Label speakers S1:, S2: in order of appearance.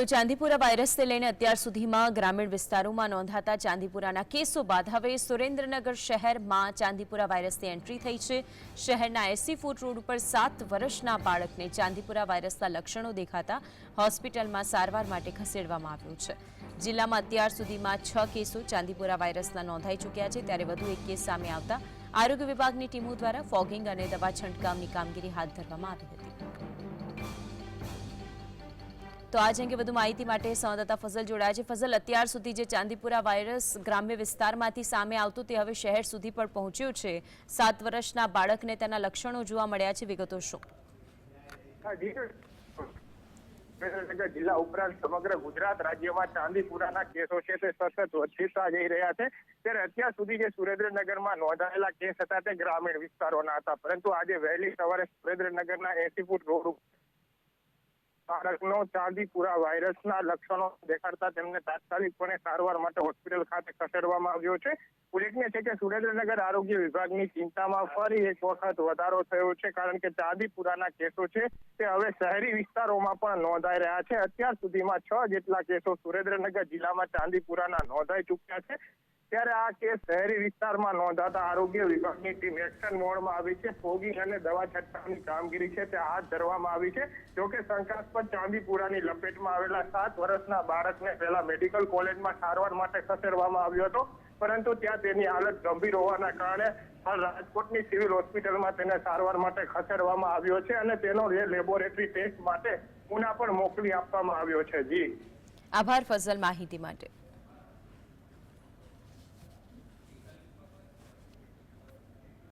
S1: તો ચાંદીપુરા વાયરસને લઈને અત્યાર સુધીમાં ગ્રામીણ વિસ્તારોમાં નોંધાતા ચાંદીપુરાના કેસો બાદ હવે સુરેન્દ્રનગર શહેરમાં ચાંદીપુરા વાયરસની એન્ટ્રી થઈ છે. શહેરના એસી ફૂટ રોડ ઉપર સાત વર્ષના બાળકને ચાંદીપુરા વાયરસના લક્ષણો દેખાતા હોસ્પિટલમાં સારવાર માટે ખસેડવામાં આવ્યું છે. જિલ્લામાં અત્યાર સુધીમાં છ કેસો ચાંદીપુરા વાયરસના નોંધાઈ ચૂક્યા છે. ત્યારે વધુ એક કેસ સામે આવતા આરોગ્ય વિભાગની ટીમો દ્વારા ફોગિંગ અને દવા છંટકાવની કામગીરી હાથ ધરવામાં આવી હતી. તો આજ અંગે વધુ માહિતી માટે સંવાદદાતા ફઝલ જોડાયા છે. ફઝલ, અત્યાર સુધી જે ચાંદીપુરા વાયરસ ગ્રામ્ય વિસ્તારમાંથી સામે આવતું તે હવે શહેર સુધી પણ પહોંચ્યું છે. સાત વર્ષના બાળકને તેના લક્ષણો જોવા મળ્યા છે. વિગતો શું?
S2: જિલ્લા ઉપરાંત સમગ્ર ગુજરાત રાજ્યમાં ચાંદીપુરાના કેસો છે તે સતત વધતા જઈ રહ્યા છે. ત્યારે અત્યાર સુધી જે સુરેન્દ્રનગરમાં નોંધાયેલા કેસ હતા તે ગ્રામીણ વિસ્તારોના હતા. પરંતુ આજે વહેલી સવારે સુરેન્દ્રનગરના એસી ફૂટ રોડ બાળકનો ચાંદીપુરા વાયરસના લક્ષણો દેખાડતા તેમને તાત્કાલિકપણે સારવાર માટે હોસ્પિટલ ખાતે ખસેડવામાં આવ્યો છે. ઉલ્લેખનીય છે કે સુરેન્દ્રનગર આરોગ્ય વિભાગની ચિંતામાં ફરી એક વખત વધારો થયો છે, કારણ કે ચાંદીપુરાના કેસો છે તે હવે શહેરી વિસ્તારોમાં પણ નોંધાઈ રહ્યા છે. અત્યાર સુધીમાં છ જેટલા કેસો સુરેન્દ્રનગર જિલ્લામાં ચાંદીપુરાના નોંધાઈ ચૂક્યા છે. ત્યારે આ કેસ શહેરી વિસ્તારમાં નોંધાતા આરોગ્ય વિભાગની ટીમ એક્શન મોડમાં આવી છે. ફોગિંગ અને દવા છંટકાવની કામગીરી છે. તે હાથ ધરવામાં આવી છે. જોકે શંકાસ્પદ ચાંદીપુરાની લપેટમાં આવેલા સાત વર્ષના બાળકને પહેલા મેડિકલ કોલેજમાં સારવાર માટે ખસેડવામાં આવ્યો હતો. પરંતુ ત્યાં તેની હાલત ગંભીર હોવાના કારણે હાલ રાજકોટની સિવિલ હોસ્પિટલમાં તેને સારવાર માટે ખસેડવામાં આવ્યો છે અને તેનો લેબોરેટરી ટેસ્ટ માટે પુના પણ મોકલી આપવામાં આવ્યો છે. જી.
S1: આભાર ફઝલ માહિતી માટે.